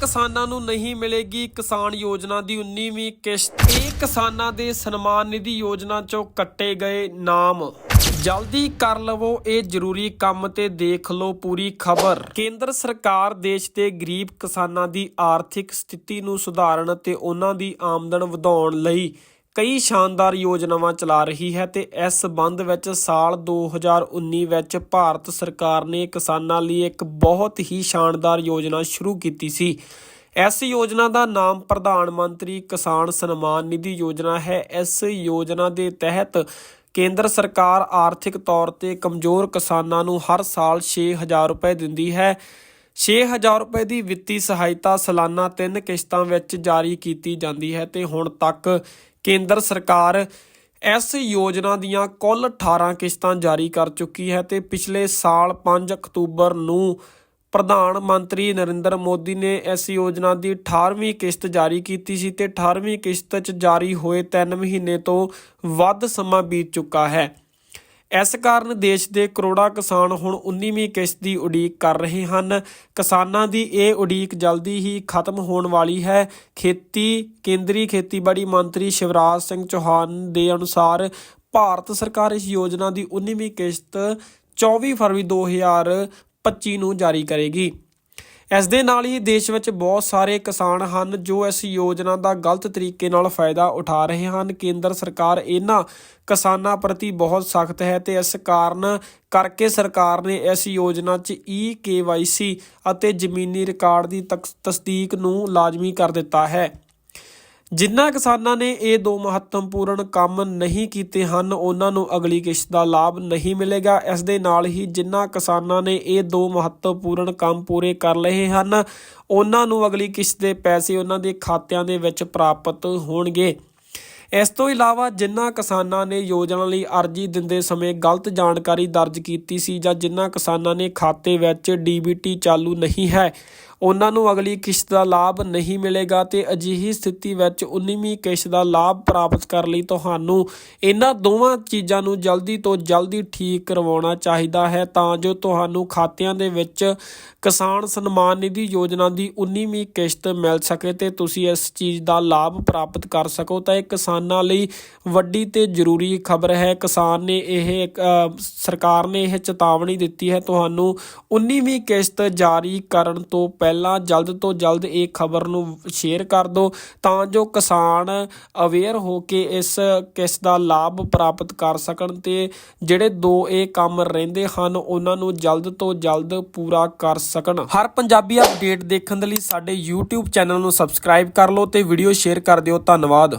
ਕਿਸਾਨਾਂ ਨੂੰ ਨਹੀਂ ਮਿਲੇਗੀ ਕਿਸਾਨ ਯੋਜਨਾ ਦੀ 19ਵੀਂ ਕਿਸ਼ਤ। ਇਹ ਕਿਸਾਨਾਂ ਦੇ ਸਨਮਾਨ ਨਿਧੀ ਯੋਜਨਾ ਚੋਂ ਕੱਟੇ ਗਏ ਨਾਮ। ਜਲਦੀ ਕਰ ਲਵੋ ਇਹ ਜ਼ਰੂਰੀ ਕੰਮ ਤੇ ਦੇਖ ਲਓ ਪੂਰੀ ਖਬਰ। ਕੇਂਦਰ ਸਰਕਾਰ ਦੇਸ਼ ਦੇ ਗਰੀਬ ਕਿਸਾਨਾਂ ਦੀ ਆਰਥਿਕ ਸਥਿਤੀ ਨੂੰ ਸੁਧਾਰਨ ਤੇ ਉਹਨਾਂ ਦੀ ਆਮਦਨ ਵਧਾਉਣ ਲਈ ਕਈ ਸ਼ਾਨਦਾਰ ਯੋਜਨਾਵਾਂ ਚਲਾ ਰਹੀ ਹੈ ਤੇ ਇਸ ਸੰਬੰਧ ਵਿੱਚ ਸਾਲ 2019 ਵਿੱਚ ਭਾਰਤ ਸਰਕਾਰ ਨੇ ਕਿਸਾਨਾਂ ਲਈ ਇੱਕ ਬਹੁਤ ਹੀ ਸ਼ਾਨਦਾਰ ਯੋਜਨਾ ਸ਼ੁਰੂ ਕੀਤੀ ਸੀ। ਇਸ ਯੋਜਨਾ ਦਾ ਨਾਮ ਪ੍ਰਧਾਨ ਮੰਤਰੀ ਕਿਸਾਨ ਸਨਮਾਨ ਨਿਧੀ ਯੋਜਨਾ ਹੈ। ਇਸ ਯੋਜਨਾ ਦੇ ਤਹਿਤ ਕੇਂਦਰ ਸਰਕਾਰ ਆਰਥਿਕ ਤੌਰ ਤੇ ਕਮਜ਼ੋਰ ਕਿਸਾਨਾਂ ਨੂੰ ਹਰ ਸਾਲ 6000 ਰੁਪਏ ਦਿੰਦੀ ਹੈ। 6000 ਰੁਪਏ ਦੀ ਵਿੱਤੀ ਸਹਾਇਤਾ ਸਾਲਾਨਾ ਤਿੰਨ ਕਿਸ਼ਤਾਂ ਵਿੱਚ ਜਾਰੀ ਕੀਤੀ ਜਾਂਦੀ ਹੈ ਤੇ ਹੁਣ ਤੱਕ ਕੇਂਦਰ ਸਰਕਾਰ ਇਸ ਯੋਜਨਾ ਦੀਆਂ ਕੁੱਲ 18 ਕਿਸ਼ਤਾਂ ਜਾਰੀ ਕਰ ਚੁੱਕੀ ਹੈ ਤੇ ਪਿਛਲੇ ਸਾਲ 5 ਅਕਤੂਬਰ ਨੂੰ ਪ੍ਰਧਾਨ ਮੰਤਰੀ ਨਰਿੰਦਰ ਮੋਦੀ ਨੇ ਇਸ ਯੋਜਨਾ ਦੀ 18ਵੀਂ ਕਿਸ਼ਤ ਜਾਰੀ ਕੀਤੀ ਸੀ ਤੇ 18ਵੀਂ ਕਿਸ਼ਤ 'ਚ ਜਾਰੀ ਹੋਏ 3 ਮਹੀਨੇ ਤੋਂ ਵੱਧ ਸਮਾਂ ਬੀਤ ਚੁੱਕਾ ਹੈ। ਇਸ ਕਾਰਨ ਦੇਸ਼ ਦੇ ਕਰੋੜਾਂ ਕਿਸਾਨ ਹੁਣ 19ਵੀਂ ਕਿਸ਼ਤ ਦੀ ਉਡੀਕ ਕਰ ਰਹੇ ਹਨ। ਕਿਸਾਨਾਂ ਦੀ ਇਹ ਉਡੀਕ ਜਲਦੀ ਹੀ ਖਤਮ ਹੋਣ ਵਾਲੀ ਹੈ। ਖੇਤੀ ਕੇਂਦਰੀ ਖੇਤੀਬਾੜੀ ਮੰਤਰੀ ਸ਼ਿਵਰਾਜ ਸਿੰਘ ਚੌਹਾਨ ਦੇ ਅਨੁਸਾਰ ਭਾਰਤ ਸਰਕਾਰ ਇਸ ਯੋਜਨਾ ਦੀ 19ਵੀਂ ਕਿਸ਼ਤ 24 ਫਰਵਰੀ 2025 ਨੂੰ ਜਾਰੀ ਕਰੇਗੀ। ਇਸ ਦੇ ਨਾਲ ਹੀ ਦੇਸ਼ ਵਿੱਚ ਬਹੁਤ ਸਾਰੇ ਕਿਸਾਨ ਹਨ ਜੋ ਇਸ ਯੋਜਨਾ ਦਾ ਗਲਤ ਤਰੀਕੇ ਨਾਲ ਫਾਇਦਾ ਉਠਾ ਰਹੇ ਹਨ। ਕੇਂਦਰ ਸਰਕਾਰ ਇਹਨਾਂ ਕਿਸਾਨਾਂ ਪ੍ਰਤੀ ਬਹੁਤ ਸਖਤ ਹੈ ਤੇ ਇਸ ਕਾਰਨ ਕਰਕੇ ਸਰਕਾਰ ਨੇ ਇਸ ਯੋਜਨਾ 'ਚ ਈ KYC ਅਤੇ ਜ਼ਮੀਨੀ ਰਿਕਾਰਡ ਦੀ ਤਕ- ਤਸਦੀਕ ਨੂੰ ਲਾਜ਼ਮੀ ਕਰ ਦਿੱਤਾ ਹੈ। ਜਿਨ੍ਹਾਂ ਕਿਸਾਨਾਂ ਨੇ ਇਹ ਦੋ ਮਹੱਤਵਪੂਰਨ ਕੰਮ ਨਹੀਂ ਕੀਤੇ ਹਨ, ਉਹਨਾਂ ਨੂੰ ਅਗਲੀ ਕਿਸ਼ਤ ਦਾ ਲਾਭ ਨਹੀਂ ਮਿਲੇਗਾ। ਇਸ ਦੇ ਨਾਲ ਹੀ ਜਿਨ੍ਹਾਂ ਕਿਸਾਨਾਂ ਨੇ ਇਹ ਦੋ ਮਹੱਤਵਪੂਰਨ ਕੰਮ ਪੂਰੇ ਕਰ ਲਏ ਹਨ, ਉਹਨਾਂ ਨੂੰ ਅਗਲੀ ਕਿਸ਼ਤ ਦੇ ਪੈਸੇ ਉਹਨਾਂ ਦੇ ਖਾਤਿਆਂ ਦੇ ਵਿੱਚ ਪ੍ਰਾਪਤ ਹੋਣਗੇ। ਇਸ ਤੋਂ ਇਲਾਵਾ ਜਿਨ੍ਹਾਂ ਕਿਸਾਨਾਂ ਨੇ ਯੋਜਨਾ ਲਈ ਅਰਜ਼ੀ ਦਿੰਦੇ ਸਮੇਂ ਗਲਤ ਜਾਣਕਾਰੀ ਦਰਜ ਕੀਤੀ ਸੀ ਜਾਂ ਜਿਨ੍ਹਾਂ ਕਿਸਾਨਾਂ ਨੇ ਖਾਤੇ ਵਿੱਚ ਡੀਬੀਟੀ ਚਾਲੂ ਨਹੀਂ ਹੈ, ਉਹਨਾਂ ਨੂੰ ਅਗਲੀ ਕਿਸ਼ਤ ਦਾ ਲਾਭ ਨਹੀਂ ਮਿਲੇਗਾ ਤੇ ਅਜਿਹੀ ਸਥਿਤੀ ਵਿੱਚ 19ਵੀਂ ਕਿਸ਼ਤ ਦਾ ਲਾਭ ਪ੍ਰਾਪਤ ਕਰਨ ਲਈ ਤੁਹਾਨੂੰ ਇਹਨਾਂ ਦੋਵਾਂ ਚੀਜ਼ਾਂ ਨੂੰ ਜਲਦੀ ਤੋਂ ਜਲਦੀ ਠੀਕ ਕਰਵਾਉਣਾ ਚਾਹੀਦਾ ਹੈ ਤਾਂ ਜੋ ਤੁਹਾਨੂੰ ਖਾਤਿਆਂ ਦੇ ਵਿੱਚ ਕਿਸਾਨ ਸਨਮਾਨ ਨਿਧੀ ਯੋਜਨਾ ਦੀ 19ਵੀਂ ਕਿਸ਼ਤ ਮਿਲ ਸਕੇ ਤੇ ਤੁਸੀਂ ਇਸ ਚੀਜ਼ ਦਾ ਲਾਭ ਪ੍ਰਾਪਤ ਕਰ ਸਕੋ। ਤਾਂ ਇਹ ਕਿਸਾਨ ਲਈ ਵੱਡੀ ਤੇ ਜ਼ਰੂਰੀ ਖਬਰ ਹੈ। ਕਿਸਾਨ ਨੇ ਇਹ ਸਰਕਾਰ ਨੇ ਇਹ ਚੇਤਾਵਨੀ ਦਿੱਤੀ ਹੈ। ਤੁਹਾਨੂੰ 19ਵੀਂ ਕਿਸ਼ਤ ਜਾਰੀ ਕਰਨ ਤੋਂ ਪਹਿਲਾਂ ਜਲਦ ਤੋਂ ਜਲਦ ਇਹ ਖਬਰ ਨੂੰ ਸ਼ੇਅਰ ਕਰ ਦਿਓ ਤਾਂ ਜੋ ਕਿਸਾਨ ਅਵੇਅਰ ਹੋ ਕੇ ਇਸ ਕਿਸ਼ਤ ਦਾ ਲਾਭ ਪ੍ਰਾਪਤ ਕਰ ਸਕਣ ਤੇ ਜਿਹੜੇ ਦੋ ਇਹ ਕੰਮ ਰਹਿੰਦੇ ਹਨ, ਉਹਨਾਂ ਨੂੰ ਜਲਦ ਤੋਂ ਜਲਦ ਪੂਰਾ ਕਰ ਸਕਣ। ਹਰ ਪੰਜਾਬੀ ਅਪਡੇਟ ਦੇਖਣ ਦੇ ਲਈ ਸਾਡੇ YouTube ਚੈਨਲ ਨੂੰ ਸਬਸਕ੍ਰਾਈਬ ਕਰ ਲਓ ਤੇ ਵੀਡੀਓ ਸ਼ੇਅਰ ਕਰ ਦਿਓ। ਧੰਨਵਾਦ।